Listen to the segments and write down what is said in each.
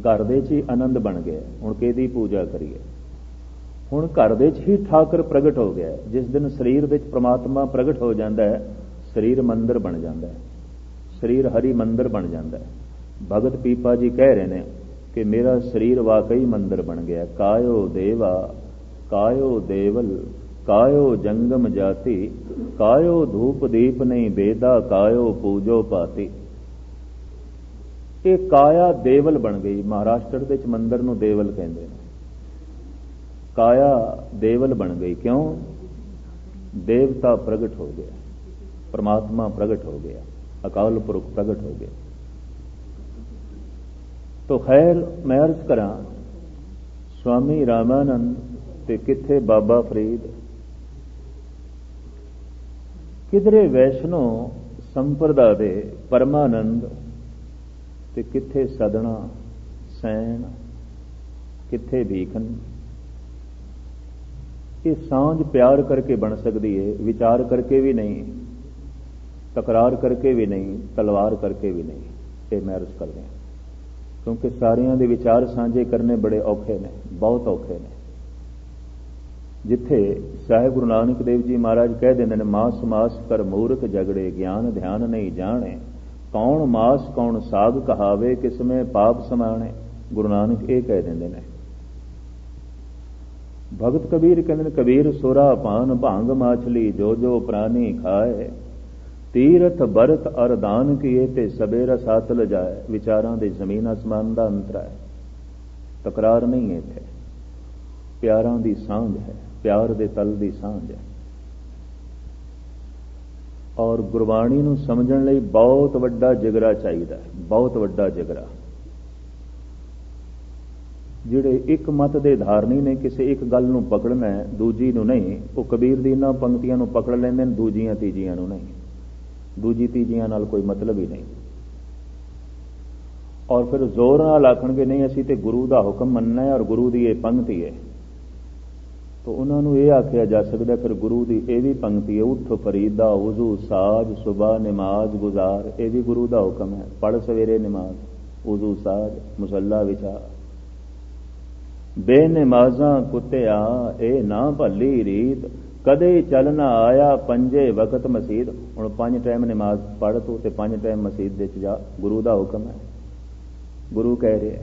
ਘਰ ਦੇ 'ਚ ਹੀ ਆਨੰਦ ਬਣ ਗਿਆ। ਹੁਣ ਕਿਹਦੀ ਪੂਜਾ ਕਰੀਏ? ਹੁਣ ਘਰ ਦੇ 'ਚ ਹੀ ਠਾਕਰ ਪ੍ਰਗਟ ਹੋ ਗਿਆ। ਜਿਸ ਦਿਨ ਸਰੀਰ ਵਿੱਚ ਪ੍ਰਮਾਤਮਾ ਪ੍ਰਗਟ ਹੋ ਜਾਂਦਾ ਹੈ, ਸਰੀਰ ਮੰਦਰ ਬਣ ਜਾਂਦਾ ਹੈ। ਸਰੀਰ ਹਰੀ ਮੰਦਰ ਬਣ ਜਾਂਦਾ ਹੈ। ਭਗਤ ਪੀਪਾ ਜੀ ਕਹਿ ਰਹੇ ਨੇ ਕਿ ਮੇਰਾ ਸਰੀਰ ਵਾਕਈ ਮੰਦਰ ਬਣ ਗਿਆ। ਕਾਇਓ ਦੇਵਾ, ਕਾਇਓ ਦੇਵਲ, ਕਾਇਓ ਜੰਗਮ ਜਾਤੀ, ਕਾਇਓ ਧੂਪ ਦੀਪ ਨਹੀਂ ਬੇਦਾ, ਕਾਇਓ ਪੂਜੋ ਪਾਤੀ। ਇਹ ਕਾਇਆ ਦੇਵਲ ਬਣ ਗਈ। ਮਹਾਰਾਸ਼ਟਰ ਦੇ ਵਿੱਚ ਮੰਦਰ ਨੂੰ ਦੇਵਲ ਕਹਿੰਦੇ ਨੇ। ਕਾਇਆ ਦੇਵਲ ਬਣ ਗਈ। ਕਿਉਂ? ਦੇਵਤਾ ਪ੍ਰਗਟ ਹੋ ਗਿਆ। ਪਰਮਾਤਮਾ ਪ੍ਰਗਟ ਹੋ ਗਿਆ। ਅਕਾਲ ਪੁਰਖ ਪ੍ਰਗਟ ਹੋ ਗਿਆ। ਤੋ ਖੈਰ, ਮੈਂ ਅਰਜ਼ ਕਰਾਂ, ਸਵਾਮੀ ਰਾਮਾਨੰਦ ਤੇ ਕਿੱਥੇ ਬਾਬਾ ਫਰੀਦ? ਕਿਧਰੇ ਵੈਸ਼ਨੋ ਸੰਪਰਦਾ ਦੇ ਪਰਮਾਨੰਦ ਤੇ ਕਿੱਥੇ ਸਦਣਾ, ਸੈਣ, ਕਿੱਥੇ ਭੀਖਨ ਇਹ ਸਾਂਝ ਪਿਆਰ ਕਰਕੇ ਬਣ ਸਕਦੀ ਹੈ ਵਿਚਾਰ ਕਰਕੇ ਵੀ ਨਹੀਂ, ਤਕਰਾਰ ਕਰਕੇ ਵੀ ਨਹੀਂ, ਤਲਵਾਰ ਕਰਕੇ ਵੀ ਨਹੀਂ, ਇਹ ਮੈਂ ਅਰਜ਼ ਕਰ ਰਿਹਾ ਕਿਉਂਕਿ ਸਾਰਿਆਂ ਦੇ ਵਿਚਾਰ ਸਾਂਝੇ ਕਰਨੇ ਬੜੇ ਔਖੇ ਨੇ, ਬਹੁਤ ਔਖੇ ਨੇ। ਜਿੱਥੇ ਸਾਹਿਬ ਗੁਰੂ ਨਾਨਕ ਦੇਵ ਜੀ ਮਹਾਰਾਜ ਕਹਿ ਦਿੰਦੇ ਨੇ ਮਾਸ ਮਾਸ ਕਰ ਮੂਰਖ ਜਗੜੇ ਗਿਆਨ ਧਿਆਨ ਨਹੀਂ ਜਾਣੇ ਕੌਣ ਮਾਸ, ਕੌਣ ਸਾਗ ਕਹਾਵੇ ਕਿਸਮੇ ਪਾਪ ਸਮਾਣੇ। ਗੁਰੂ ਨਾਨਕ ਇਹ ਕਹਿ ਦਿੰਦੇ ਨੇ। ਭਗਤ ਕਬੀਰ ਕਹਿੰਦੇ ਨੇ, ਕਬੀਰ ਸੁਰਾ ਪਾਨ ਭੰਗ ਮਾਛਲੀ, ਜੋ ਜੋ ਪ੍ਰਾਨੀ ਖਾਏ। ਤੀਰਥ ਬਰਤ ਅਰਦਾਨ ਕੀਏ ਤੇ ਸਬੇ ਰਸਾਤ ਲਜਾਏ। ਵਿਚਾਰਾਂ ਦੇ ਜ਼ਮੀਨ ਅਸਮਾਨ ਦਾ ਅੰਤਰ ਹੈ। ਤਕਰਾਰ ਨਹੀਂ ਹੈ ਇੱਥੇ। ਪਿਆਰਾਂ ਦੀ ਸਾਂਝ ਹੈ। ਪਿਆਰ ਦੇ ਤਲ ਦੀ ਸਾਂਝ ਹੈ। ਔਰ ਗੁਰਬਾਣੀ ਨੂੰ ਸਮਝਣ ਲਈ ਬਹੁਤ ਵੱਡਾ ਜਿਗਰਾ ਚਾਹੀਦਾ ਹੈ, ਬਹੁਤ ਵੱਡਾ ਜਿਗਰਾ। ਜਿਹੜੇ ਇੱਕ ਮਤ ਦੇ ਧਾਰਨੀ ਨੇ, ਕਿਸੇ ਇੱਕ ਗੱਲ ਨੂੰ ਪਕੜਨਾ ਹੈ, ਦੂਜੀ ਨੂੰ ਨਹੀਂ, ਉਹ ਕਬੀਰ ਦੀ ਇਹਨਾਂ ਪੰਕਤੀਆਂ ਨੂੰ ਪਕੜ ਲੈਂਦੇ ਨੇ, ਦੂਜੀਆਂ ਤੀਜੀਆਂ ਨੂੰ ਨਹੀਂ। ਦੂਜੀ ਤੀਜੀਆਂ ਨਾਲ ਕੋਈ ਮਤਲਬ ਹੀ ਨਹੀਂ। ਔਰ ਫਿਰ ਜ਼ੋਰ ਨਾਲ ਆਖਣਗੇ, ਨਹੀਂ, ਅਸੀਂ ਤੇ ਗੁਰੂ ਦਾ ਹੁਕਮ ਮੰਨਣਾ ਹੈ ਔਰ ਗੁਰੂ ਦੀ ਇਹ ਪੰਕਤੀ ਹੈ। ਤਾਂ ਉਹਨਾਂ ਨੂੰ ਇਹ ਆਖਿਆ ਜਾ ਸਕਦਾ ਫਿਰ ਗੁਰੂ ਦੀ ਇਹ ਵੀ ਪੰਕਤੀ ਹੈ, ਉਠ ਫਰੀਦਾ, ਵਜ਼ੂ, ਸਾਜ, ਸੁਬਾ, ਨਮਾਜ਼, ਗੁਜ਼ਾਰ। ਇਹ ਵੀ ਗੁਰੂ ਦਾ ਹੁਕਮ ਹੈ। ਪੜ ਸਵੇਰੇ ਨਮਾਜ਼, ਵਜ਼ੂ, ਸਾਜ, ਮੁਸੱਲਾ, ਵਿਚਾਰ। ਬੇਨਮਾਜ਼ਾਂ ਕੁੱਤਿਆ, ਇਹ ਨਾ ਭੱਲੀ ਰੀਤ। ਕਦੇ ਚੱਲ ਨਾ ਆਇਆ ਪੰਜੇ ਵਕਤ ਮਸਜਿਦ ਹੁਣ ਪੰਜ ਟਾਈਮ ਨਮਾਜ਼ ਪੜ੍ਹ ਤੂੰ ਤੇ ਪੰਜ ਟਾਈਮ ਮਸਜਿਦ ਵਿੱਚ ਜਾ। ਗੁਰੂ ਦਾ ਹੁਕਮ ਹੈ। ਗੁਰੂ ਕਹਿ ਰਿਹਾ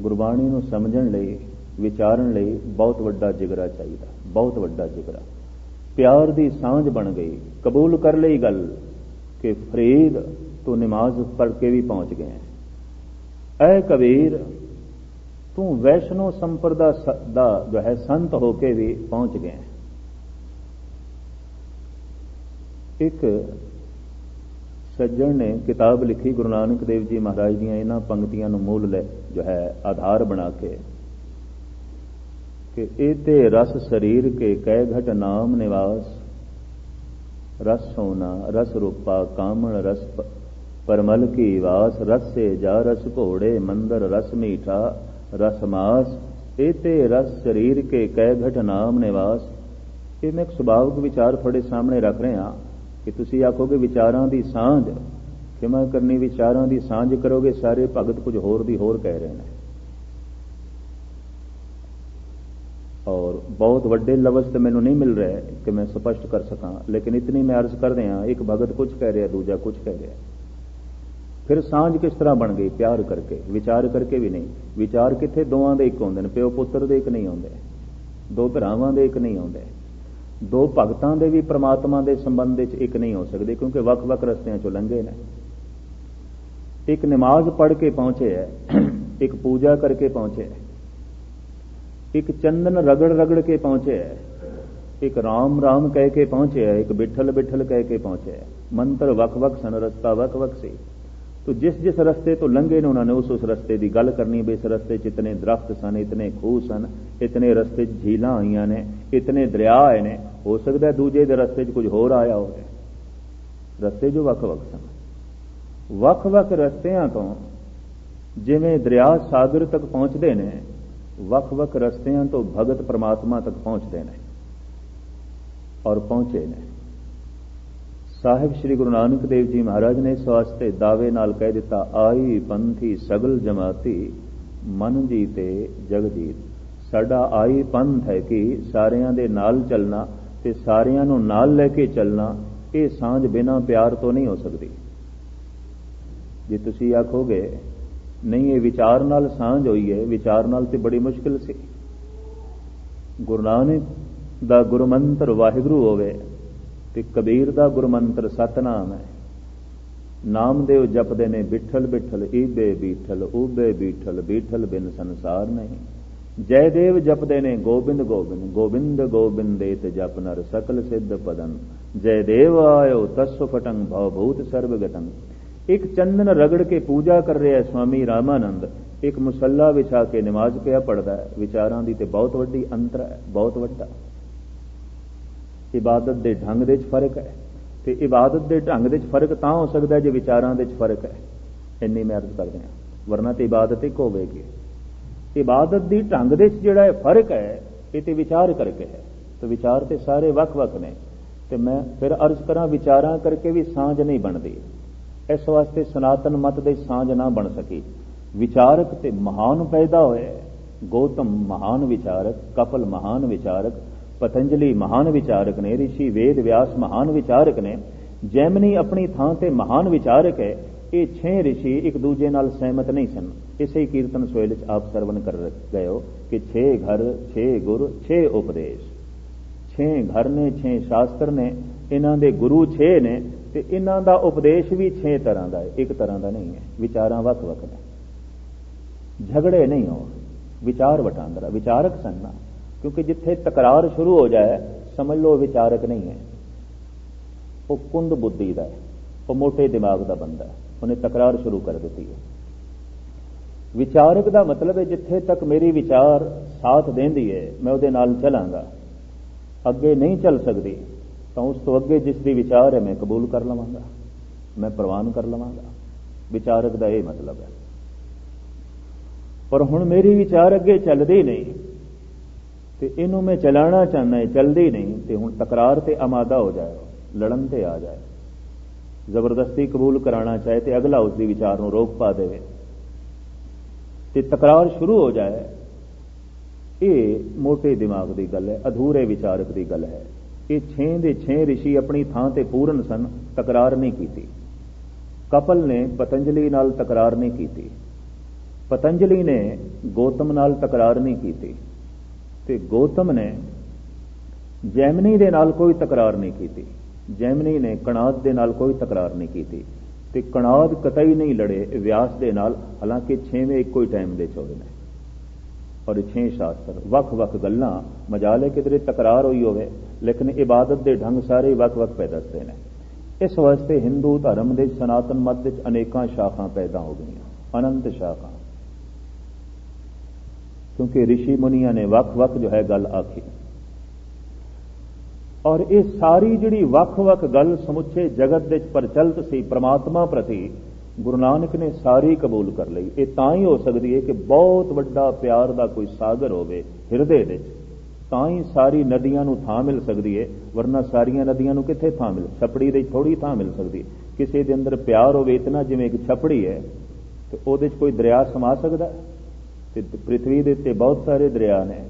ਗੁਰਬਾਣੀ ਨੂੰ ਸਮਝਣ ਲਈ ਵਿਚਾਰਨ ਲਈ ਬਹੁਤ ਵੱਡਾ ਜਿਗਰਾ ਚਾਹੀਦਾ, ਬਹੁਤ ਵੱਡਾ ਜਿਗਰਾ। ਪਿਆਰ ਦੀ ਸਾਂਝ ਬਣ ਗਈ। ਕਬੂਲ ਕਰ ਲਈ ਗੱਲ ਕਿ ਫਰੀਦ ਤੂੰ ਨਮਾਜ਼ ਪੜ੍ਹ ਕੇ ਵੀ ਪਹੁੰਚ ਗਏ ਐ ਕਬੀਰ, ਤੂੰ ਵੈਸ਼ਨੋ ਸੰਪਰਦਾ ਦਾ ਜੋ ਹੈ ਸੰਤ ਹੋ ਕੇ ਵੀ ਪਹੁੰਚ ਗਏ ਇੱਕ ਸੱਜਣ ਨੇ ਕਿਤਾਬ ਲਿਖੀ, ਗੁਰੂ ਨਾਨਕ ਦੇਵ ਜੀ ਮਹਾਰਾਜ ਦੀਆਂ ਇਹਨਾਂ ਪੰਕਤੀਆਂ ਨੂੰ ਮੂਲ ਲੈ ਜੋ ਹੈ, ਆਧਾਰ ਬਣਾ ਕੇ ਕਿ ਇਹ ਤੇ ਰਸ ਸਰੀਰ ਕੇ ਕਹਿ ਘਟ ਨਾਮ ਨਿਵਾਸ। ਰਸ ਸੋਨਾ, ਰਸ ਰੂਪਾ, ਕਾਮਣ, ਰਸ ਪਰਮਲ ਕੀ ਵਾਸ। ਰਸ ਸੇ ਜਾ, ਰਸ ਘੋੜੇ, ਮੰਦਰ, ਰਸ ਮੀਠਾ, ਰਸ ਮਾਸ। ਇਹ ਤੇ ਰਸ ਸਰੀਰ ਕੇ ਕਹਿ ਨਾਮ ਨਿਵਾਸ। ਇਹ ਮੈਂ ਇੱਕ ਸੁਭਾਵਿਕ ਵਿਚਾਰ ਤੁਹਾਡੇ ਸਾਹਮਣੇ ਰੱਖ ਰਿਹਾ ਕਿ ਤੁਸੀਂ ਆਖੋਗੇ ਵਿਚਾਰਾਂ ਦੀ ਸਾਂਝ। ਕਿਵੇਂ ਕਰਨੀ ਵਿਚਾਰਾਂ ਦੀ ਸਾਂਝ ਕਰੋਗੇ, ਸਾਰੇ ਭਗਤ ਕੁਝ ਹੋਰ ਦੀ ਹੋਰ ਕਹਿ ਰਹੇ ਨੇ। ਔਰ ਬਹੁਤ ਵੱਡੇ ਲਫ਼ਜ਼ ਤੇ ਮੈਨੂੰ ਨਹੀਂ ਮਿਲ ਰਿਹਾ ਕਿ ਮੈਂ ਸਪਸ਼ਟ ਕਰ ਸਕਾਂ, ਲੇਕਿਨ ਇਤਨੀ ਮੈਂ ਅਰਜ਼ ਕਰਦੇ ਹਾਂ, ਇੱਕ ਭਗਤ ਕੁਝ ਕਹਿ ਰਿਹਾ, ਦੂਜਾ ਕੁਝ ਕਹਿ ਰਿਹਾ। ਫਿਰ ਸਾਂਝ ਕਿਸ ਤਰ੍ਹਾਂ ਬਣ ਗਈ? ਪਿਆਰ ਕਰਕੇ, ਵਿਚਾਰ ਕਰਕੇ ਵੀ ਨਹੀਂ। ਵਿਚਾਰ ਕਿੱਥੇ? ਦੋਵਾਂ ਦੇ ਇੱਕ ਹੁੰਦੇ ਨੇ, ਪਿਓ ਪੁੱਤਰ ਦੇ ਇੱਕ ਨਹੀਂ ਹੁੰਦੇ ਦੋ ਭਰਾਵਾਂ ਦੇ ਇੱਕ ਨਹੀਂ ਹੁੰਦੇ ਦੋ ਭਗਤਾਂ ਦੇ ਵੀ ਪ੍ਰਮਾਤਮਾ ਦੇ ਸੰਬੰਧ ਵਿੱਚ ਇੱਕ ਨਹੀਂ ਹੋ ਸਕਦੇ, ਕਿਉਂਕਿ ਵੱਖ-ਵੱਖ ਰਸਤਿਆਂ ਚੋਂ ਲੰਘੇ ਨੇ। ਇੱਕ ਨਮਾਜ਼ ਪੜ੍ਹ ਕੇ ਪਹੁੰਚੇ ਹੈ, ਇੱਕ ਪੂਜਾ ਕਰਕੇ ਪਹੁੰਚੇ ਹੈ। ਇੱਕ ਚੰਦਨ ਰਗੜ ਰਗੜ ਕੇ ਪਹੁੰਚਿਆ ਹੈ। ਇੱਕ ਰਾਮ ਰਾਮ ਕਹਿ ਕੇ ਪਹੁੰਚਿਆ ਇੱਕ ਬਿਠਲ ਬਿਠਲ ਕਹਿ ਕੇ ਪਹੁੰਚਿਆ ਮੰਤਰ ਵੱਖ-ਵੱਖ ਸਨ, ਰਸਤਾ ਵੱਖ-ਵੱਖ ਸੀ। ਤੋ ਜਿਸ ਜਿਸ ਰਸਤੇ ਤੋਂ ਲੰਘੇ ਨੇ ਉਹਨਾਂ ਨੇ, ਉਸ ਉਸ ਰਸਤੇ ਦੀ ਗੱਲ ਕਰਨੀ ਵੀ ਇਸ ਰਸਤੇ 'ਚ ਇਤਨੇ ਦਰਖਤ ਸਨ, ਇਤਨੇ ਖੂਹ ਸਨ, ਇਤਨੇ ਰਸਤੇ 'ਚ ਝੀਲਾਂ ਆਈਆਂ ਨੇ, ਇਤਨੇ ਦਰਿਆ ਆਏ ਨੇ। ਹੋ ਸਕਦਾ ਦੂਜੇ ਦੇ ਰਸਤੇ 'ਚ ਕੁਝ ਹੋਰ ਆਇਆ ਹੋਵੇ। ਰਸਤੇ ਜੋ ਵੱਖ-ਵੱਖ ਸਨ। ਵੱਖ-ਵੱਖ ਰਸਤਿਆਂ ਤੋਂ ਜਿਵੇਂ ਦਰਿਆ ਸਾਗਰ ਤੱਕ ਪਹੁੰਚਦੇ ਨੇ ਵੱਖ-ਵੱਖ ਰਸਤਿਆਂ ਤੋਂ ਭਗਤ ਪ੍ਰਮਾਤਮਾ ਤੱਕ ਪਹੁੰਚਦੇ ਨੇ ਔਰ ਪਹੁੰਚੇ ਨੇ। ਸਾਹਿਬ ਸ੍ਰੀ ਗੁਰੂ ਨਾਨਕ ਦੇਵ ਜੀ ਮਹਾਰਾਜ ਨੇ ਇਸ ਵਾਸਤੇ ਦਾਅਵੇ ਨਾਲ ਕਹਿ ਦਿੱਤਾ, ਆਈ ਪੰਥੀ ਸਗਲ ਜਮਾਤੀ, ਮਨ ਜੀਤੇ ਜਗ ਜੀਤ ਸਾਡਾ ਆਈ ਪੰਥ ਹੈ ਕਿ ਸਾਰਿਆਂ ਦੇ ਨਾਲ ਚੱਲਣਾ ਤੇ ਸਾਰਿਆਂ ਨੂੰ ਨਾਲ ਲੈ ਕੇ ਚੱਲਣਾ ਇਹ ਸਾਂਝ ਬਿਨਾਂ ਪਿਆਰ ਤੋਂ ਨਹੀਂ ਹੋ ਸਕਦੀ। ਜੇ ਤੁਸੀਂ ਆਖੋਗੇ ਨਹੀਂ, ਇਹ ਵਿਚਾਰ ਨਾਲ ਸਾਂਝ ਹੋਈ ਹੈ। ਵਿਚਾਰ ਨਾਲ ਤੇ ਬੜੀ ਮੁਸ਼ਕਿਲ ਸੀ। ਗੁਰੂ ਨਾਨਕ ਦਾ ਗੁਰਮੰਤਰ ਵਾਹਿਗੁਰੂ ਹੋਵੇ ਤੇ ਕਬੀਰ ਦਾ ਗੁਰਮੰਤਰ ਸਤਨਾਮ ਹੈ। ਨਾਮਦੇਵ ਜਪਦੇ ਨੇ ਬਿਠਲ ਬਿਠਲ, ਈਬੇ ਬੀਠਲ, ਊਬੇ ਬੀਠਲ ਬੀਠਲ ਬਿਨ ਸੰਸਾਰ ਨਹੀਂ। ਜੈ ਦੇਵ ਜਪਦੇ ਨੇ ਗੋਬਿੰਦ ਗੋਬਿੰਦ ਗੋਬਿੰਦ ਗੋਬਿੰਦੇਤ ਜਪ ਨਰ ਸਕਲ ਸਿੱਧ ਪਦਨ ਜੈ ਦੇਵ ਆਇਓ ਤਸ ਫਟੰ ਭਵ ਭੂਤ ਸਰਬ ਗਤੰ। ਇੱਕ ਚੰਦਨ ਰਗੜ ਕੇ ਪੂਜਾ ਕਰ ਰਿਹਾ ਸਵਾਮੀ ਰਾਮਾਨੰਦ। ਇੱਕ ਮੁਸੱਲਾ ਵਿਛਾ ਕੇ ਨਮਾਜ਼ ਪਿਆ ਪੜਦਾ ਹੈ। ਵਿਚਾਰਾਂ ਦੀ ਤੇ ਬਹੁਤ ਵੱਡੀ ਅੰਤਰ ਹੈ, ਬਹੁਤ ਵੱਡਾ। ਇਬਾਦਤ ਦੇ ਢੰਗ ਦੇ ਵਿੱਚ ਫ਼ਰਕ ਹੈ। ਤੇ ਇਬਾਦਤ ਦੇ ਢੰਗ ਦੇ ਵਿੱਚ ਫ਼ਰਕ ਤਾਂ ਹੋ ਸਕਦਾ ਜੇ ਵਿਚਾਰਾਂ ਦੇ ਵਿੱਚ ਫ਼ਰਕ ਹੈ। ਇੰਨੀ ਮੈਂ ਅਰਜ਼ ਕਰਦੇ ਹਾਂ। ਵਰਨਾ ਤੇ ਇਬਾਦਤ ਇੱਕ ਹੋਵੇਗੀ। ਇਬਾਦਤ ਦੀ ਢੰਗ ਦੇ ਵਿੱਚ ਜਿਹੜਾ ਫ਼ਰਕ ਹੈ, ਇਹ ਤੇ ਵਿਚਾਰ ਕਰਕੇ ਹੈ। ਤੇ ਵਿਚਾਰ ਤੇ ਸਾਰੇ ਵੱਖ-ਵੱਖ ਨੇ। ਤੇ ਮੈਂ ਫਿਰ ਅਰਜ਼ ਕਰਾਂ ਵਿਚਾਰਾਂ ਕਰਕੇ ਵੀ ਸਾਂਝ ਨਹੀਂ ਬਣਦੀ। ਇਸ ਵਾਸਤੇ ਸਨਾਤਨ ਮਤ ਦੇ ਸਾਂਝ ਨਾ ਬਣ ਸਕੀ ਵਿਚਾਰਕ ਤੇ ਮਹਾਨ ਪੈਦਾ ਹੋਏ ਗੌਤਮ ਮਹਾਨ ਵਿਚਾਰਕ ਕਪਲ ਮਹਾਨ ਵਿਚਾਰਕ ਪਤੰਜਲੀ ਮਹਾਨ ਵਿਚਾਰਕ ਨੇ ઋષਿ ਵੇਦ ਵਿਆਸ ਮਹਾਨ ਵਿਚਾਰਕ ਨੇ ਜੈਮਨੀ ਆਪਣੀ ਥਾਂ ਤੇ ਮਹਾਨ ਵਿਚਾਰਕ ਹੈ ਇਹ ਛੇ ઋષਿ ਇੱਕ ਦੂਜੇ ਨਾਲ ਸਹਿਮਤ ਨਹੀਂ ਸਨ ਇਸੇ ਹੀ ਕੀਰਤਨ ਸੋਇਲ ਵਿੱਚ ਆਪ ਸਰਵਨ ਕਰ ਗਏ ਹੋ ਕਿ ਛੇ ਘਰ ਛੇ ਗੁਰ ਛੇ ਉਪਦੇਸ਼ ਛੇ ਘਰ ਨੇ ਛੇ ਸ਼ਾਸਤਰ ਨੇ ਇਹਨਾਂ ਦੇ ਗੁਰੂ ਛੇ ਨੇ ਤੇ ਇਹਨਾਂ ਦਾ ਉਪਦੇਸ਼ ਵੀ ਛੇ ਤਰ੍ਹਾਂ ਦਾ ਹੈ। ਇੱਕ ਤਰ੍ਹਾਂ ਦਾ ਨਹੀਂ ਹੈ। ਵਿਚਾਰਾਂ ਵੱਖ-ਵੱਖ ਨੇ। ਝਗੜੇ ਨਹੀਂ ਹੋ ਵਿਚਾਰ ਵਟਾਂਦਰਾ, ਵਿਚਾਰਕ ਸੰਨਾ ਕਿਉਂਕਿ ਜਿੱਥੇ ਤਕਰਾਰ ਸ਼ੁਰੂ ਹੋ ਜਾਏ, ਸਮਝ ਲਓ ਵਿਚਾਰਕ ਨਹੀਂ ਹੈ। ਉਹ ਕੁੰਦ ਬੁੱਧੀ ਦਾ ਹੈ। ਉਹ ਮੋਟੇ ਦਿਮਾਗ ਦਾ ਬੰਦਾ ਹੈ। ਉਹਨੇ ਤਕਰਾਰ ਸ਼ੁਰੂ ਕਰ ਦਿੱਤੀ ਹੈ। ਵਿਚਾਰਕ ਦਾ ਮਤਲਬ ਹੈ, ਜਿੱਥੇ ਤੱਕ ਮੇਰੀ ਵਿਚਾਰ ਸਾਥ ਦੇਂਦੀ ਹੈ, ਮੈਂ ਉਹਦੇ ਨਾਲ ਚੱਲਾਂਗਾ। ਅੱਗੇ ਨਹੀਂ ਚੱਲ ਸਕਦੀ। ਤਾਂ ਉਸ ਤੋਂ ਅੱਗੇ ਜਿਸ ਦੀ ਵਿਚਾਰ ਹੈ, ਮੈਂ ਕਬੂਲ ਕਰ ਲਵਾਂਗਾ, ਮੈਂ ਪ੍ਰਵਾਨ ਕਰ ਲਵਾਂਗਾ। ਵਿਚਾਰਕ ਦਾ ਇਹ ਮਤਲਬ ਹੈ। ਪਰ ਹੁਣ ਮੇਰੀ ਵਿਚਾਰ ਅੱਗੇ ਚੱਲਦੀ ਨਹੀਂ, ਤੇ ਇਹਨੂੰ ਮੈਂ ਚਲਾਣਾ ਚਾਹੁੰਦਾ ਹੈ, ਚੱਲਦੀ ਨਹੀਂ, ਤੇ ਹੁਣ ਤਕਰਾਰ ਤੇ ਆਮਾਦਾ ਹੋ ਜਾਏ, ਲੜਨ ਤੇ ਆ ਜਾਏ। ਜ਼ਬਰਦਸਤੀ ਕਬੂਲ ਕਰਾਣਾ ਚਾਹੇ ਤੇ ਅਗਲਾ ਉਸ ਦੀ ਵਿਚਾਰ ਨੂੰ ਰੋਕ ਪਾ ਦੇਵੇ। ਤੇ ਤਕਰਾਰ ਸ਼ੁਰੂ ਹੋ ਜਾਏ, ਇਹ ਮੋਟੇ ਦਿਮਾਗ ਦੀ ਗੱਲ ਹੈ, ਅਧੂਰੇ ਵਿਚਾਰਕ ਦੀ ਗੱਲ ਹੈ। ਇਹ 6 ਦੇ 6 ઋષਿ ਆਪਣੀ ਥਾਂ ਤੇ ਪੂਰਨ ਸਨ, ਤਕਰਾਰ ਨਹੀਂ ਕੀਤੀ। ਕਪਲ ਨੇ ਪਤੰਜਲੀ ਨਾਲ ਤਕਰਾਰ ਨਹੀਂ ਕੀਤੀ। ਪਤੰਜਲੀ ਨੇ ਗੌਤਮ ਨਾਲ ਤਕਰਾਰ ਨਹੀਂ ਕੀਤੀ ਤੇ ਗੌਤਮ ਨੇ ਜੈਮਨੀ ਦੇ ਨਾਲ ਕੋਈ ਤਕਰਾਰ ਨਹੀਂ ਕੀਤੀ। ਜੈਮਨੀ ਨੇ ਕਣਾਦ ਦੇ ਨਾਲ ਕੋਈ ਤਕਰਾਰ ਨਹੀਂ ਕੀਤੀ ਤੇ ਕਣਾਦ ਕਤਈ ਨਹੀਂ ਲੜੇ ਵਿਆਸ ਦੇ ਨਾਲ, ਹਾਲਾਂਕਿ 6ਵੇਂ ਇੱਕੋ ਹੀ ਟਾਈਮ ਦੇ ਚੋਏ ਨੇ। ਔਰ 6 ਸ਼ਾਸਤਰ ਵੱਖ-ਵੱਖ ਗੱਲਾਂ ਮਜਾਲੇ ਕਿਧਰੇ ਤਕਰਾਰ ਹੋਈ ਹੋਵੇ ਲੇਕਿਨ ਇਬਾਦਤ ਦੇ ਢੰਗ ਸਾਰੇ ਵੱਖ-ਵੱਖ ਪੈਦਾ ਦੱਸਦੇ ਨੇ ਇਸ ਵਾਸਤੇ ਹਿੰਦੂ ਧਰਮ ਦੇ ਸਨਾਤਨ ਮਤ ਵਿੱਚ ਅਨੇਕਾਂ ਸ਼ਾਖਾਂ ਪੈਦਾ ਹੋ ਗਈਆਂ ਅਨੰਤ ਸ਼ਾਖਾਂ ਕਿਉਂਕਿ ઋષਿ ਮੁਨੀਆਂ ਨੇ ਵੱਖ-ਵੱਖ ਜੋ ਹੈ ਗੱਲ ਆਖੀ ਔਰ ਇਹ ਸਾਰੀ ਜਿਹੜੀ ਵੱਖ-ਵੱਖ ਗੱਲ ਸਮੁੱਚੇ ਜਗਤ ਵਿੱਚ ਪ੍ਰਚਲਿਤ ਸੀ ਪ੍ਰਮਾਤਮਾ ਪ੍ਰਤੀ ਗੁਰੂ ਨਾਨਕ ਨੇ ਸਾਰੀ ਕਬੂਲ ਕਰ ਲਈ। ਇਹ ਤਾਂ ਹੀ ਹੋ ਸਕਦੀ ਹੈ ਕਿ ਬਹੁਤ ਵੱਡਾ ਪਿਆਰ ਦਾ ਕੋਈ ਸਾਗਰ ਹੋਵੇ ਹਿਰਦੇ ਵਿੱਚ। ਤਾਂ ਹੀ ਸਾਰੀ ਨਦੀਆਂ ਨੂੰ ਥਾਂ ਮਿਲ ਸਕਦੀ ਹੈ, ਵਰਨਾ ਸਾਰੀਆਂ ਨਦੀਆਂ ਨੂੰ ਕਿੱਥੇ ਥਾਂ ਮਿਲ ਛਪੜੀ ਦੇ ਥੋੜੀ ਥਾਂ ਮਿਲ ਸਕਦੀ ਹੈ। ਕਿਸੇ ਦੇ ਅੰਦਰ ਪਿਆਰ ਹੋਵੇ ਇਤਨਾ, ਜਿਵੇਂ ਇੱਕ ਛਪੜੀ ਹੈ, ਤੇ ਉਹਦੇ 'ਚ ਕੋਈ ਦਰਿਆ ਸਮਾ ਸਕਦਾ ਤੇ ਪ੍ਰithvi ਦੇ ਉੱਤੇ ਬਹੁਤ ਸਾਰੇ ਦਰਿਆ ਨੇ।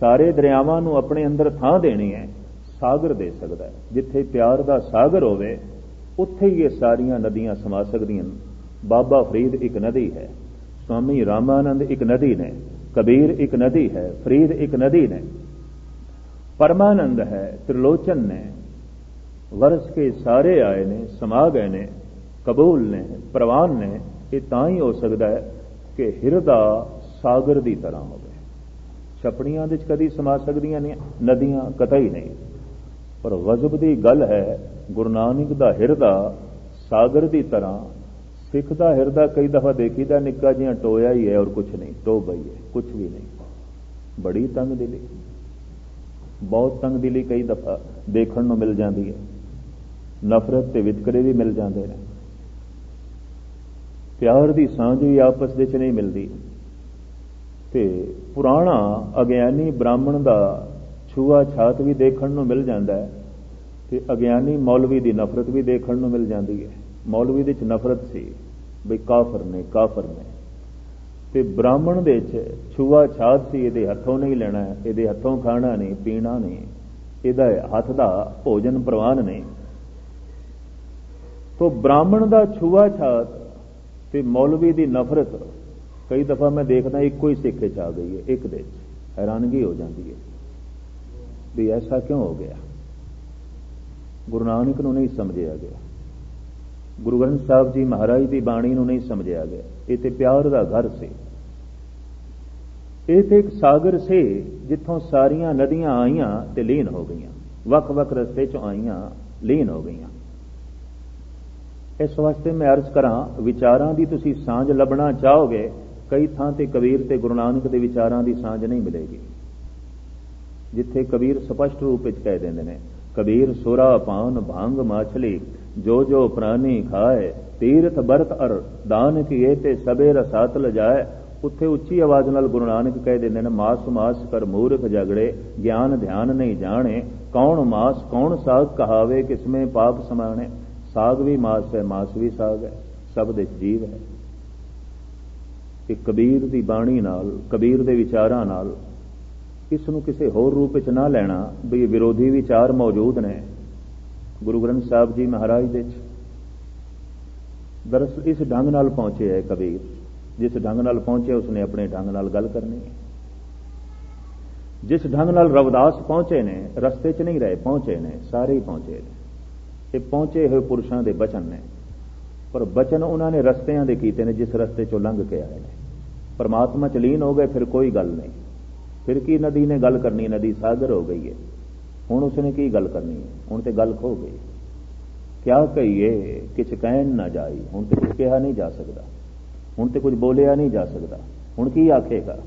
ਸਾਰੇ ਦਰਿਆਵਾਂ ਨੂੰ ਆਪਣੇ ਅੰਦਰ ਥਾਂ ਦੇਣੀ ਹੈ, ਸਾਗਰ ਦੇ ਸਕਦਾ ਜਿੱਥੇ ਪਿਆਰ ਦਾ ਸਾਗਰ ਹੋਵੇ, ਉੱਥੇ ਹੀ ਇਹ ਸਾਰੀਆਂ ਨਦੀਆਂ ਸਮਾ ਸਕਦੀਆਂ ਨੇ। ਬਾਬਾ ਫਰੀਦ ਇੱਕ ਨਦੀ ਹੈ, ਸਵਾਮੀ ਰਾਮਾਨੰਦ ਇੱਕ ਨਦੀ ਨੇ, ਕਬੀਰ ਇੱਕ ਨਦੀ ਹੈ, ਫਰੀਦ ਇੱਕ ਨਦੀ ਨੇ। ਪਰਮਾਨੰਦ ਹੈ, ਤ੍ਰਿਲੋਚਨ ਨੇ, ਵਰਸ ਕੇ ਸਾਰੇ ਆਏ ਨੇ, ਸਮਾ ਗਏ ਨੇ, ਕਬੂਲ ਨੇ, ਪ੍ਰਵਾਨ ਨੇ, ਇਹ ਤਾਂ ਹੀ ਹੋ ਸਕਦਾ ਹੈ ਕਿ ਹਿਰਦਾ ਸਾਗਰ ਦੀ ਤਰ੍ਹਾਂ ਹੋਵੇ। ਛਪੜੀਆਂ ਦੇ ਵਿੱਚ ਕਦੀ ਸਮਾ ਸਕਦੀਆਂ ਨੇ, ਨਦੀਆਂ ਕਤਈ ਨਹੀਂ। ਪਰ ਗਜ਼ਬ ਦੀ ਗੱਲ ਹੈ, ਗੁਰੂ ਨਾਨਕ ਦਾ ਹਿਰਦਾ ਸਾਗਰ ਦੀ ਤਰ੍ਹਾਂ ਸਿੱਖ ਦਾ ਹਿਰਦਾ, ਕਈ ਦਫਾ ਦੇਖੀਦਾ, ਨਿੱਕਾ ਜਿਹਾ ਟੋਇਆ ਹੀ ਹੈ ਔਰ ਕੁਝ ਨਹੀਂ ਟੋਬਾ ਹੀ ਹੈ ਕੁਝ ਵੀ ਨਹੀਂ। ਬੜੀ ਤੰਗ ਦਿਲੀ। ਬਹੁਤ ਤੰਗ ਦਿਲੀ ਕਈ ਦਫਾ ਦੇਖਣ ਨੂੰ ਮਿਲ ਜਾਂਦੀ ਹੈ। ਨਫ਼ਰਤ ਤੇ ਵਿਤਕਰੇ ਵੀ ਮਿਲ ਜਾਂਦੇ ਨੇ। ਪਿਆਰ ਦੀ ਸਾਂਝ ਵੀ ਆਪਸ ਵਿੱਚ ਨਹੀਂ ਮਿਲਦੀ। ਤੇ ਪੁਰਾਣਾ ਅਗਿਆਨੀ ਬ੍ਰਾਹਮਣ ਦਾ ਛੂਆ ਛਾਤ ਵੀ ਦੇਖਣ ਨੂੰ ਮਿਲ ਜਾਂਦਾ ਹੈ ਤੇ ਅਗਿਆਨੀ ਮੌਲਵੀ ਦੀ ਨਫ਼ਰਤ ਵੀ ਦੇਖਣ ਨੂੰ ਮਿਲ ਜਾਂਦੀ ਹੈ। ਮੌਲਵੀ ਦੇ ਚ ਨਫ਼ਰਤ ਸੀ ਬਈ ਕਾਫਰ ਨੇ ਕਾਫਰ ਨੇ। ਤੇ ਬ੍ਰਾਹਮਣ ਦੇ ਵਿੱਚ ਛੂਆ ਛਾਤ ਸੀ, ਇਹਦੇ ਹੱਥੋਂ ਨਹੀਂ ਲੈਣਾ, ਇਹਦੇ ਹੱਥੋਂ ਖਾਣਾ ਨਹੀਂ, ਪੀਣਾ ਨਹੀਂ। ਇਹਦਾ ਹੱਥ ਦਾ ਭੋਜਨ ਪ੍ਰਵਾਨ ਨਹੀਂ। ਤੋਂ ਬ੍ਰਾਹਮਣ ਦਾ ਛੂਆ ਛਾਤ ਤੇ ਮੌਲਵੀ ਦੀ ਨਫ਼ਰਤ, ਕਈ ਦਫਾ ਮੈਂ ਦੇਖਦਾ ਇੱਕੋ ਹੀ ਸਿੱਖੇ ਚ ਆ ਗਈ ਹੈ, ਇੱਕ ਦੇ ਚ ਹੈਰਾਨਗੀ ਹੋ ਜਾਂਦੀ ਹੈ ਵੀ ਐਸਾ ਕਿਉਂ ਹੋ ਗਿਆ? ਗੁਰੂ ਨਾਨਕ ਨੂੰ ਨਹੀਂ ਸਮਝਿਆ ਗਿਆ। ਗੁਰੂ ਗ੍ਰੰਥ ਸਾਹਿਬ ਜੀ ਮਹਾਰਾਜ ਦੀ ਬਾਣੀ ਨੂੰ ਨਹੀਂ ਸਮਝਿਆ ਗਿਆ। ਇਹ ਤੇ ਪਿਆਰ ਦਾ ਘਰ ਸੀ। ਇਹ ਤੇ ਇੱਕ ਸਾਗਰ ਸੀ ਜਿੱਥੋਂ ਸਾਰੀਆਂ ਨਦੀਆਂ ਆਈਆਂ ਤੇ ਲੀਨ ਹੋ ਗਈਆਂ। ਵੱਖ-ਵੱਖ ਰਸਤੇ ਚ ਆਈਆਂ, ਲੀਨ ਹੋ ਗਈਆਂ। ਇਸ ਵਾਸਤੇ ਮੈਂ ਅਰਜ਼ ਕਰਾਂ, ਵਿਚਾਰਾਂ ਦੀ ਤੁਸੀਂ ਸਾਂਝ ਲੱਭਣਾ ਚਾਹੋਗੇ, ਕਈ ਥਾਂ ਤੇ ਕਬੀਰ ਤੇ ਗੁਰੂ ਨਾਨਕ ਦੇ ਵਿਚਾਰਾਂ ਦੀ ਸਾਂਝ ਨਹੀਂ ਮਿਲੇਗੀ। ਜਿੱਥੇ ਕਬੀਰ ਸਪਸ਼ਟ ਰੂਪ ਵਿੱਚ ਕਹਿ ਦਿੰਦੇ ਨੇ, ਕਬੀਰ ਸੋਰਾ ਪਾਨ ਭਾਂਗ ਮਾਛਲੀ ਜੋ ਜੋ ਪ੍ਰਾਨੀ ਖਾਏ, ਤੀਰਥ ਬਰਤ ਅਰ ਦਾਨ ਕੀਏ ਤੇ ਸਬੇ ਰਸਾਤ ਲਜਾਏ, ਉੱਥੇ ਉੱਚੀ ਆਵਾਜ਼ ਨਾਲ ਗੁਰੂ ਨਾਨਕ ਕਹਿ ਦਿੰਦੇ ਨੇ, ਮਾਸ ਮਾਸ ਕਰ ਮੂਰਖ ਜਗੜੇ, ਗਿਆਨ ਧਿਆਨ ਨਹੀਂ ਜਾਣੇ, ਕੌਣ ਮਾਸ, ਕੌਣ ਸਾਗ ਕਹਾਵੇ, ਕਿਸਮੇ ਪਾਪ ਸਮਾਣੇ। ਸਾਗ ਵੀ ਮਾਸ ਹੈ, ਮਾਸ ਵੀ ਸਾਗ ਹੈ, ਸਭ ਦੇ ਜੀਵ ਹੈ। ਕਿ ਕਬੀਰ ਦੀ ਬਾਣੀ ਨਾਲ, ਕਬੀਰ ਦੇ ਵਿਚਾਰਾਂ ਨਾਲ, ਇਸ ਨੂੰ ਕਿਸੇ ਹੋਰ ਰੂਪ ਵਿੱਚ ਨਾ ਲੈਣਾ, ਵੀ ਵਿਰੋਧੀ ਵਿਚਾਰ ਮੌਜੂਦ ਨੇ। ਗੁਰੂ ਗ੍ਰੰਥ ਸਾਹਿਬ ਜੀ ਮਹਾਰਾਜ ਦੇ ਚ ਦਰਅਸਲ ਇਸ ਢੰਗ ਨਾਲ ਪਹੁੰਚੇ ਹੈ ਕਬੀਰ। ਜਿਸ ਢੰਗ ਨਾਲ ਪਹੁੰਚੇ ਉਸਨੇ ਆਪਣੇ ਢੰਗ ਨਾਲ ਗੱਲ ਕਰਨੀ ਹੈ। ਜਿਸ ਢੰਗ ਨਾਲ ਰਵਦਾਸ ਪਹੁੰਚੇ ਨੇ, ਰਸਤੇ 'ਚ ਨਹੀਂ ਰਹੇ, ਪਹੁੰਚੇ ਨੇ, ਸਾਰੇ ਹੀ ਪਹੁੰਚੇ ਨੇ। ਇਹ ਪਹੁੰਚੇ ਹੋਏ ਪੁਰਸ਼ਾਂ ਦੇ ਬਚਨ ਨੇ। ਪਰ ਬਚਨ ਉਹਨਾਂ ਨੇ ਰਸਤਿਆਂ ਦੇ ਕੀਤੇ ਨੇ, ਜਿਸ ਰਸਤੇ 'ਚੋਂ ਲੰਘ ਕੇ ਆਏ ਨੇ। ਪਰਮਾਤਮਾ 'ਚ ਲੀਨ ਹੋ ਗਏ, ਫਿਰ ਕੋਈ ਗੱਲ ਨਹੀਂ। ਫਿਰ ਕੀ ਨਦੀ ਨੇ ਗੱਲ ਕਰਨੀ? ਨਦੀ ਸਾਗਰ ਹੋ ਗਈ ਹੈ। ਹੁਣ ਉਸਨੇ ਕੀ ਗੱਲ ਕਰਨੀ? ਹੈ ਹੁਣ ਤੇ ਗੱਲ ਖੋ ਗਈ। ਕਿਆ ਕਹੀਏ? ਕਿਛ ਕਹਿਣ ਨਾ ਜਾਈ। ਹੁਣ ਤੇ ਕੁਝ ਕਿਹਾ ਨਹੀਂ ਜਾ ਸਕਦਾ। ਹੁਣ ਤੇ ਕੁਝ ਬੋਲਿਆ ਨਹੀਂ ਜਾ ਸਕਦਾ। ਹੁਣ ਕੀ ਆਖੇਗਾ?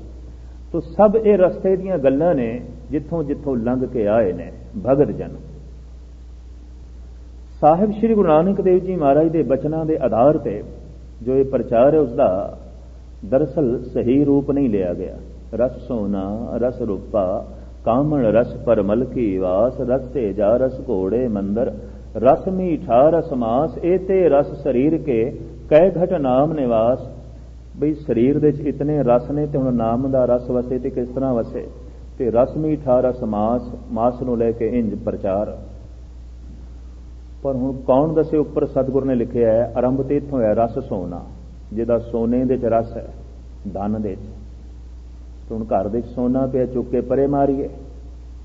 ਤੋ ਸਭ ਇਹ ਰਸਤੇ ਦੀਆਂ ਗੱਲਾਂ ਨੇ ਜਿੱਥੋਂ ਜਿੱਥੋਂ ਲੰਘ ਕੇ ਆਏ ਨੇ ਭਗਤ ਜਨ। ਸਾਹਿਬ ਸ੍ਰੀ ਗੁਰੂ ਨਾਨਕ ਦੇਵ ਜੀ ਮਹਾਰਾਜ ਦੇ ਬਚਨਾਂ ਦੇ ਆਧਾਰ ਤੇ ਜੋ ਇਹ ਪ੍ਰਚਾਰ ਹੈ ਉਸ ਦਾ ਦਰਸਲ ਸਹੀ ਰੂਪ ਨਹੀਂ ਲਿਆ ਗਿਆ। ਰਸ ਸੋਨਾ, ਰਸ ਰੂਪਾ ਕਾਮਣ ਰਸ ਪਰਮਲ ਕੀ ਵਾਸ, ਰਸ ਤੇ ਜਾ ਰਸ ਘੋੜੇ ਮੰਦਰ, ਰਸ ਮੀਠਾ, ਰਸ ਮਾਸ, ਇਹ ਰਸ ਸਰੀਰ ਕੇ, ਕਹਿ ਘਟ ਨਾਮ ਨਿਵਾਸ। ਬਈ ਸਰੀਰ ਦੇ ਵਿੱਚ ਇਤਨੇ ਰਸ ਨੇ ਤੇ ਹੁਣ ਨਾਮ ਦਾ ਰਸ ਵਸੇ ਤੇ ਕਿਸ ਤਰ੍ਹਾਂ ਵਸੇ? ਤੇ ਰਸ ਮੀਠਾ, ਰਸ ਮਾਸ ਮਾਸ ਨੂੰ ਲੈ ਕੇ ਇੰਜ ਪ੍ਰਚਾਰ। ਪਰ ਹੁਣ ਕੌਣ ਦੱਸੇ ਉੱਪਰ ਸਤਿਗੁਰ ਨੇ ਲਿਖਿਆ ਹੈ, ਆਰੰਭ ਤੇ ਇਥੋਂ ਹੈ ਰਸ ਸੋਨਾ, ਜਿਹਦਾ ਸੋਨੇ ਦੇ ਚ ਰਸ ਹੈ, ਧਨ ਦੇ ਚ। ਤੇ ਹੁਣ ਘਰ ਦੇ ਸੋਨਾ ਪਿਆ, ਚੁੱਕ ਕੇ ਪਰੇ ਮਾਰੀਏ।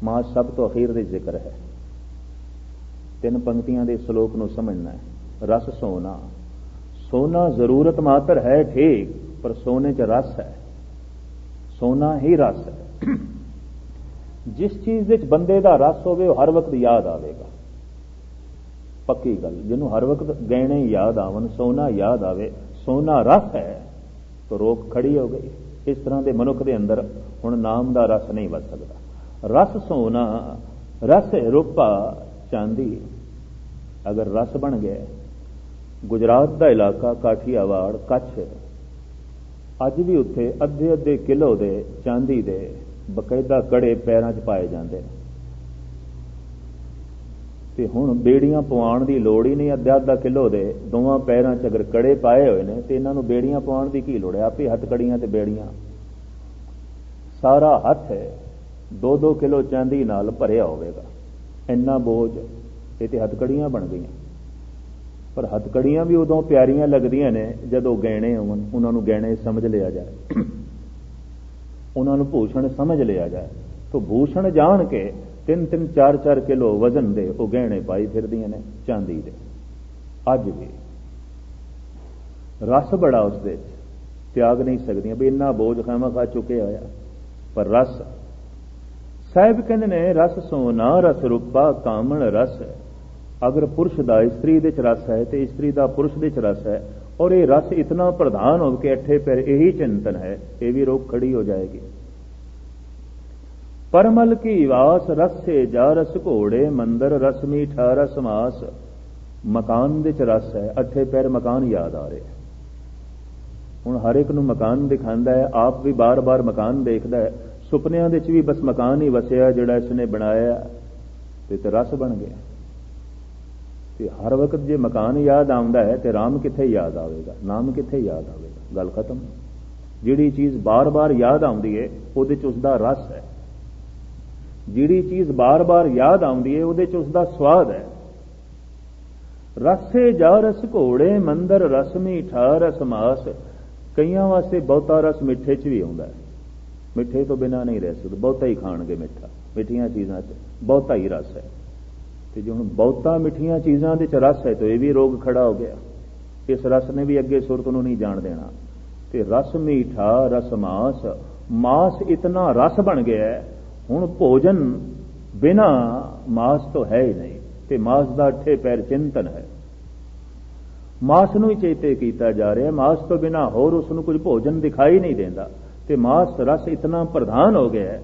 ਮਾਂ, ਸਭ ਤੋਂ ਅਖੀਰ ਦੇ ਜ਼ਿਕਰ ਹੈ। ਤਿੰਨ ਪੰਕਤੀਆਂ ਦੇ ਸ਼ਲੋਕ ਨੂੰ ਸਮਝਣਾ ਹੈ। ਰਸ ਸੋਨਾ। ਸੋਨਾ ਜ਼ਰੂਰਤ ਮਾਤਰ ਹੈ, ਠੀਕ, ਪਰ ਸੋਨੇ 'ਚ ਰਸ ਹੈ। ਸੋਨਾ ਹੀ ਰਸ ਹੈ। ਜਿਸ ਚੀਜ਼ ਵਿੱਚ ਬੰਦੇ ਦਾ ਰਸ ਹੋਵੇ, ਉਹ ਹਰ ਵਕਤ ਯਾਦ ਆਵੇਗਾ। ਪੱਕੀ ਗੱਲ, ਜਿਹਨੂੰ ਹਰ ਵਕਤ ਗਹਿਣੇ ਯਾਦ ਆਵਣ, ਸੋਨਾ ਯਾਦ ਆਵੇ। ਸੋਨਾ ਰਸ ਹੈ, ਤਾਂ ਰੋਕ ਖੜੀ ਹੋ ਗਈ। ਇਸ ਤਰ੍ਹਾਂ ਦੇ ਮਨੁੱਖ ਦੇ ਅੰਦਰ ਹੁਣ ਨਾਮ ਦਾ ਰਸ ਨਹੀਂ ਵਸ ਸਕਦਾ। ਰਸ ਸੋਨਾ, ਰਸ ਰੂਪਾ ਚਾਂਦੀ, ਅਗਰ ਰਸ ਬਣ ਗਿਆ, ਗੁਜਰਾਤ ਦਾ ਇਲਾਕਾ ਕਾਠੀਆਵਾੜ ਕੱਛ, ਅੱਜ ਵੀ ਉੱਥੇ ਅੱਧੇ ਅੱਧੇ ਕਿਲੋ ਦੇ ਚਾਂਦੀ ਦੇ ਬਕਾਇਦਾ ਕੜੇ ਪੈਰਾਂ 'ਚ ਪਾਏ ਜਾਂਦੇ ਨੇ। ਤੇ ਹੁਣ ਬੇੜੀਆਂ ਪਵਾਉਣ ਦੀ ਲੋੜ ਹੀ ਨਹੀਂ, ਅੱਧਾ ਅੱਧਾ ਕਿਲੋ ਦੇ ਦੋਵਾਂ ਪੈਰਾਂ 'ਚ ਅਗਰ ਕੜੇ ਪਾਏ ਹੋਏ ਨੇ ਤੇ ਇਹਨਾਂ ਨੂੰ ਬੇੜੀਆਂ ਪਵਾਉਣ ਦੀ ਕੀ ਲੋੜ ਹੈ? ਆਪੇ ਹੱਥ ਕੜੀਆਂ ਤੇ ਬੇੜੀਆਂ। ਸਾਰਾ ਹੱਥ ਹੈ 2-2 ਕਿਲੋ ਚਾਂਦੀ ਨਾਲ ਭਰਿਆ ਹੋਵੇਗਾ। ਇੰਨਾ ਬੋਝ, ਇਹ ਤੇ ਹੱਥਕੜੀਆਂ ਬਣ ਗਈਆਂ। ਪਰ ਹੱਥਕੜੀਆਂ ਵੀ ਉਦੋਂ ਪਿਆਰੀਆਂ ਲੱਗਦੀਆਂ ਨੇ ਜਦੋਂ ਗਹਿਣੇ ਹੋਣ, ਉਹਨਾਂ ਨੂੰ ਗਹਿਣੇ ਸਮਝ ਲਿਆ ਜਾਏ। ਉਹਨਾਂ ਨੂੰ ਭੂਸ਼ਣ ਸਮਝ ਲਿਆ ਜਾਏ। ਤੋਂ ਭੂਸ਼ਣ ਜਾਣ ਕੇ ਤਿੰਨ ਤਿੰਨ ਚਾਰ ਚਾਰ ਕਿਲੋ ਵਜ਼ਨ ਦੇ ਉਹ ਗਹਿਣੇ ਪਾਈ ਫਿਰਦੀਆਂ ਨੇ ਚਾਂਦੀ ਦੇ। ਅੱਜ ਵੀ। ਰਸ ਬੜਾ ਉਸ ਦੇ ਤਿਆਗ ਨਹੀਂ ਸਕਦੀਆਂ ਵੀ ਇੰਨਾ ਬੋਝ ਖਾਮਾ ਖਾ ਚੁੱਕੇ ਹੋਇਆ। ਪਰ ਰਸ। ਸਾਹਿਬ ਕਹਿੰਦੇ ਨੇ, ਰਸ ਸੋਨਾ, ਰਸ ਰੂਪਾ, ਕਾਮਣ, ਰਸ ਅਗਰ ਪੁਰਸ਼ ਦਾ ਇਸਤਰੀ ਦੇ ਚ ਰਸ ਹੈ, ਤੇ ਇਸਤਰੀ ਦਾ ਪੁਰਸ਼ ਦੇ ਚ ਰਸ ਹੈ। ਔਰ ਇਹ ਰਸ ਇਤਨਾ ਪ੍ਰਧਾਨ ਹੋ ਕੇ ਅੱਠੇ ਪੈਰ ਇਹੀ ਚਿੰਤਨ ਹੈ, ਇਹ ਵੀ ਰੋਕ ਖੜੀ ਹੋ ਜਾਏਗੀ। ਪਰਮਲ ਕੀ ਵਾਸ ਰਸੇ ਜਾ ਰਸ ਘੋੜੇ, ਮੰਦਰ ਰਸ ਮੀਠਾ ਰਸ ਮਾਸ। ਮਕਾਨ ਦੇ ਚ ਰਸ ਹੈ, ਅੱਠੇ ਪੈਰ ਮਕਾਨ ਯਾਦ ਆ ਰਿਹਾ ਹੁਣ ਹਰ ਇੱਕ ਨੂੰ ਮਕਾਨ ਦਿਖਾਉਂਦਾ ਹੈ, ਆਪ ਵੀ ਬਾਰ-ਬਾਰ ਮਕਾਨ ਦੇਖਦਾ ਹੈ। ਸੁਪਨਿਆਂ ਦੇ ਵਿੱਚ ਵੀ ਬਸ ਮਕਾਨ ਹੀ ਵਸਿਆ, ਜਿਹੜਾ ਇਸਨੇ ਬਣਾਇਆ ਤੇ ਤੇ ਰਸ ਬਣ ਗਿਆ। ਤੇ ਹਰ ਵਕਤ ਜੇ ਮਕਾਨ ਯਾਦ ਆਉਂਦਾ ਹੈ, ਤੇ ਰਾਮ ਕਿੱਥੇ ਯਾਦ ਆਵੇਗਾ? ਨਾਮ ਕਿੱਥੇ ਯਾਦ ਆਵੇਗਾ? ਗੱਲ ਖਤਮ। ਜਿਹੜੀ ਚੀਜ਼ ਬਾਰ-ਬਾਰ ਯਾਦ ਆਉਂਦੀ ਏ ਉਹਦੇ ਚ ਉਸ ਦਾ ਰਸ ਹੈ। ਜਿਹੜੀ ਚੀਜ਼ ਬਾਰ-ਬਾਰ ਯਾਦ ਆਉਂਦੀ ਹੈ ਉਹਦੇ ਚ ਉਸ ਦਾ ਸਵਾਦ ਹੈ। ਰਸੇ ਜਾ ਰਸ ਘੋੜੇ, ਮੰਦਰ ਰਸ ਮੀਠਾ ਰਸ ਮਾਸ। ਕਈਆਂ ਵਾਸਤੇ ਬਹੁਤਾ ਰਸ ਮਿੱਠੇ 'ਚ ਵੀ ਆਉਂਦਾ ਹੈ। ਮਿੱਠੇ ਤੋਂ ਬਿਨਾ ਨਹੀਂ ਰਹਿ ਸਕਦੇ, ਬਹੁਤਾ ਹੀ ਖਾਣਗੇ ਮਿੱਠਾ। ਮਿੱਠੀਆਂ ਚੀਜ਼ਾਂ 'ਚ ਬਹੁਤਾ ਹੀ ਰਸ ਹੈ। ਤੇ ਜੇ ਹੁਣ ਬਹੁਤਾ ਮਿੱਠੀਆਂ ਚੀਜ਼ਾਂ ਦੇ 'ਚ ਰਸ ਹੈ, ਤਾਂ ਇਹ ਵੀ ਰੋਗ ਖੜਾ ਹੋ ਗਿਆ। ਇਸ ਰਸ ਨੇ ਵੀ ਅੱਗੇ ਸੁਰਤ ਨੂੰ ਨਹੀਂ ਜਾਣ ਦੇਣਾ। ਤੇ ਰਸ ਮੀਠਾ, ਰਸ ਮਾਸ ਮਾਸ ਇਤਨਾ ਰਸ ਬਣ ਗਿਆ ਹੁਣ ਭੋਜਨ ਬਿਨਾ ਮਾਸ ਤੋਂ ਹੈ ਹੀ ਨਹੀਂ, ਤੇ ਮਾਸ ਦਾ ਅੱਠੇ ਪੈਰ ਚਿੰਤਨ ਹੈ। ਮਾਸ ਨੂੰ ਹੀ ਚੇਤੇ ਕੀਤਾ ਜਾ ਰਿਹਾ, ਮਾਸ ਤੋਂ ਬਿਨਾ ਹੋਰ ਉਸ ਨੂੰ ਕੁਝ ਭੋਜਨ ਦਿਖਾਈ ਨਹੀਂ ਦਿੰਦਾ। ਤੇ ਮਾਸ ਰਸ ਇਤਨਾ ਪ੍ਰਧਾਨ ਹੋ ਗਿਆ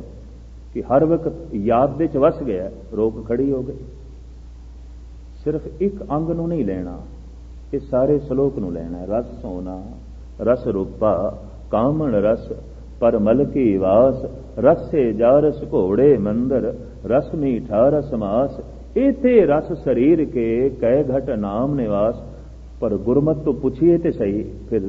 ਕਿ ਹਰ ਵਕਤ ਯਾਦ ਵਿੱਚ ਵਸ ਗਿਆ, ਰੋਕ ਖੜੀ ਹੋ ਗਈ। ਸਿਰਫ ਇੱਕ ਅੰਗ ਨੂੰ ਨਹੀਂ ਲੈਣਾ, ਇਹ ਸਾਰੇ ਸ਼ਲੋਕ ਨੂੰ ਲੈਣਾ ਰਸ ਸੋਨਾ, ਰਸ ਰੂਪਾ, ਕਾਮਣ ਰਸ ਪਰਮਲ ਕੀ ਵਾਸ, ਰਸੇ ਜਾਰਸ ਘੋੜੇ ਮੰਦਰ, ਰਸ ਮੀਠਾ ਰਸ ਮਾਸ ਇਥੇ ਰਸ ਸਰੀਰ ਕੇ ਕਹਿ ਘਟ ਨਾਮ ਨਿਵਾਸ। ਪਰ ਗੁਰਮਤ ਤੋਂ ਪੁੱਛੀਏ ਤੇ ਸਹੀ, ਫਿਰ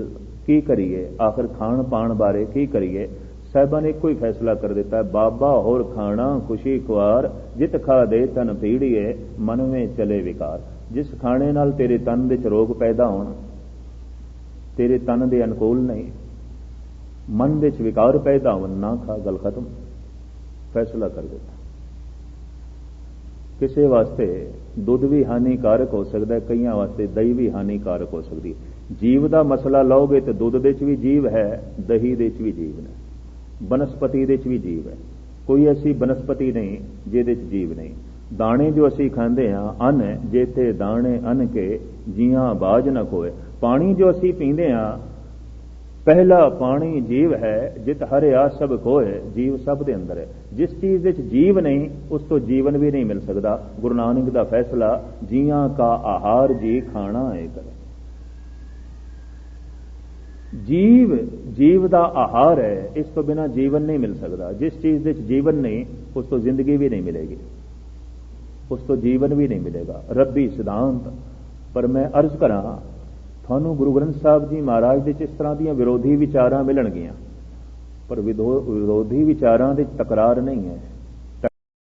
ਕੀ ਕਰੀਏ? ਆਖਰ ਖਾਣ ਪਾਣ ਬਾਰੇ ਕੀ ਕਰੀਏ? ਸਾਹਿਬਾਂ ਨੇ ਕੋਈ ਫੈਸਲਾ ਕਰ ਦਿੱਤਾ, ਬਾਬਾ ਹੋਰ ਖਾਣਾ ਖੁਸ਼ੀ ਖੁਆਰ, ਜਿਤ ਖਾ ਦੇ ਤਨ ਪੀੜੀਏ ਮਨ ਵਿੱਚ ਚਲੇ ਵਿਕਾਰ। ਜਿਸ ਖਾਣੇ ਨਾਲ ਤੇਰੇ ਤਨ ਵਿੱਚ ਰੋਗ ਪੈਦਾ ਹੋਣ, ਤੇਰੇ ਤਨ ਦੇ ਅਨੁਕੂਲ ਨਹੀਂ ਮਨ ਵਿੱਚ ਵਿਕਾਰ ਪੈਦਾ ਹੋਣ ਨਾ ਖਾ, ਗੱਲ ਖਤਮ। ਫੈਸਲਾ ਕਰ ਦਿੱਤਾ। ਕਿਸੇ ਵਾਸਤੇ ਦੁੱਧ ਵੀ ਹਾਨੀਕਾਰਕ ਹੋ ਸਕਦਾ ਹੈ, ਕਈਆਂ ਵਾਸਤੇ ਦਹੀਂ ਵੀ ਹਾਨੀਕਾਰਕ ਹੋ ਸਕਦੀ ਹੈ। ਜੀਵ ਦਾ ਮਸਲਾ ਲਓਗੇ ਤੇ ਦੁੱਧ ਦੇ ਵਿੱਚ ਵੀ ਜੀਵ ਹੈ, ਦਹੀਂ ਦੇ ਵਿੱਚ ਵੀ ਜੀਵ ਨੇ। ਬਨਸਪਤੀ ਦੇ ਵਿੱਚ ਵੀ ਜੀਵ ਹੈ। ਕੋਈ ਐਸੀ ਬਨਸਪਤੀ ਨਹੀਂ ਜਿਹਦੇ ਵਿੱਚ ਜੀਵ ਨਹੀਂ। ਦਾਣੇ ਜੋ ਅਸੀਂ ਖਾਂਦੇ ਆ ਅਨ ਜੇਤੇ ਦਾਣੇ ਅੰਨ ਕੇ ਜੀਆਂ ਬਾਜ ਨਾ ਕੋਏ ਪਾਣੀ ਜੋ ਅਸੀਂ ਪੀਂਦੇ ਆ ਪਹਿਲਾ ਪਾਣੀ ਜੀਵ ਹੈ, ਜਿਤ ਹਰਿਆ ਸਭ ਕੋਏ ਜੀਵ ਸਭ ਦੇ ਅੰਦਰ ਹੈ। ਜਿਸ ਚੀਜ਼ ਵਿੱਚ ਜੀਵ ਨਹੀਂ, ਉਸ ਤੋਂ ਜੀਵਨ ਵੀ ਨਹੀਂ ਮਿਲ ਸਕਦਾ। ਗੁਰੂ ਨਾਨਕ ਦਾ ਫੈਸਲਾ, ਜੀਆਂ ਕਾ ਆਹਾਰ ਜੀ ਖਾਣਾ ਹੈ ਕਰ। ਜੀਵ ਜੀਵ ਦਾ ਆਹਾਰ ਹੈ, ਇਸ ਤੋਂ ਬਿਨਾ ਜੀਵਨ ਨਹੀਂ ਮਿਲ ਸਕਦਾ। ਜਿਸ ਚੀਜ਼ ਵਿੱਚ ਜੀਵਨ ਨਹੀਂ, ਉਸ ਤੋਂ ਜ਼ਿੰਦਗੀ ਵੀ ਨਹੀਂ ਮਿਲੇਗੀ। ਉਸ ਤੋਂ ਜੀਵਨ ਵੀ ਨਹੀਂ ਮਿਲੇਗਾ। ਰੱਬੀ ਸਿਧਾਂਤ, ਪਰ ਮੈਂ ਅਰਜ਼ ਕਰਾਂ ਤੁਹਾਨੂੰ ਗੁਰੂ ਗ੍ਰੰਥ ਸਾਹਿਬ ਜੀ ਮਹਾਰਾਜ ਦੇ ਚ ਇਸ ਤਰ੍ਹਾਂ ਦੀਆਂ ਵਿਰੋਧੀ ਵਿਚਾਰਾਂ ਮਿਲਣਗੀਆਂ, ਪਰ ਵਿਰੋਧੀ ਵਿਚਾਰਾਂ ਦੇ ਤਕਰਾਰ ਨਹੀਂ ਹੈ।